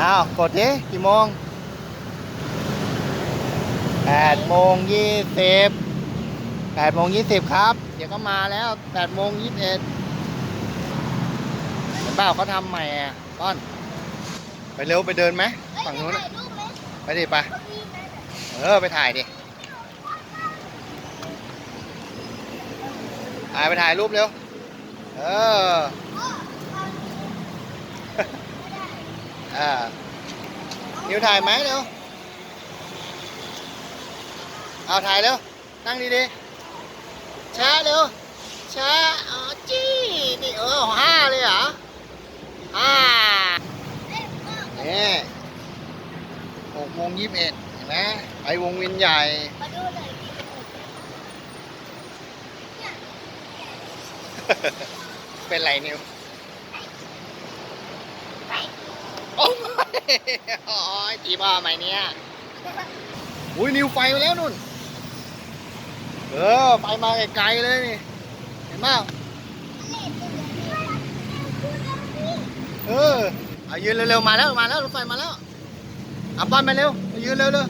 อ้าว กดดิกี่โมงแปดโมงยี่สิบแปดโมงยี่สิบครับ เดี๋ยวก็มาแล้วแปดโมงยี่สิบเอ็ดเห็นเปล่าเขาทำใหม่อะก้อน ไปเร็วไปเดินไหมฝั่งนู้นน่ะไปดิไป เออ ไปถ่ายดิถ่ายไปถ่ายรูปเร็ว เออเอ่านิวถ่ายไหมเร็วเอาถ่ายเร็ว นั่งดีๆ ช้าเร็ว ช้า อ๋อจี้ นี่เออห้าเลยเหรอห้าเนี่ยหกโมงยี่สิบเอ็ดเห็นไหมไปวงเวียนใหญ่เป็นไรนิว โอ้ยตีพ่อไหมเนี่ยอุ้ยนิวไฟมาแล้วนุ่น เออไฟมาไกลๆเลยนี่ เห็นไหมเออเอายืนเร็วๆมาแล้วมาแล้วรถไฟมาแล้วเอาป้อนมาเร็วยืนเร็ว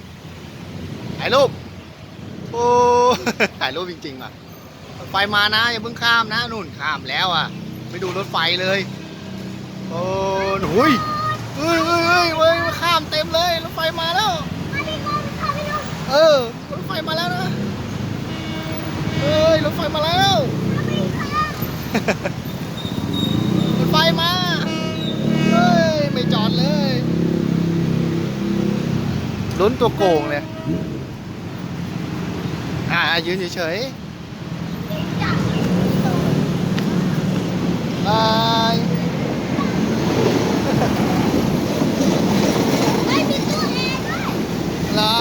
ๆถ่ายรูปโอ้ถ่ายรูปจริงๆว่ะไฟมานะอย่าเพิ่งข้ามนะนู่นข้ามแล้วอะ ไปดูรถไฟเลย โอ้หุยเฮ้ยเฮ้ยเฮ้ยเฮ้ยข้ามเต็มเลยรถไฟมาแล้ว เออรถไฟมาแล้วนะเฮ้ยรถไฟมาแล้วรถไฟมาเฮ้ยไม่จอดเลยลุ้นตัวโกงเลยอ่ายืนเฉยๆบาย ไม่มีตัวเองด้วย ลา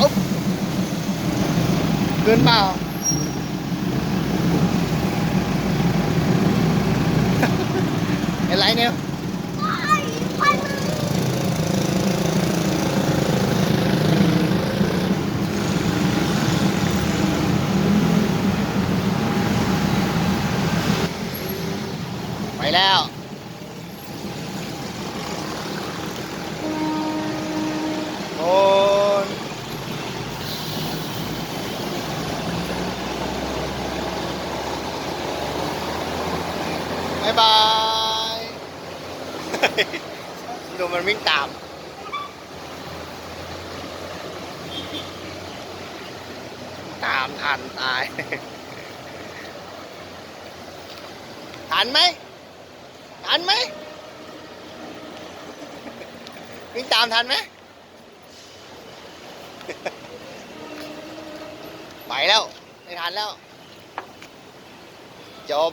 อุ๊บ เกินเปล่าเป็นไรเนี่ยไอ้ไฟมันไปแล้ว โอ้ย บายบาย ดูมันวิ่งตามตามทันตาย ทันไหมทันไหมวิ่งตามทันไหมไปแล้ว ไม่ทันแล้ว จบ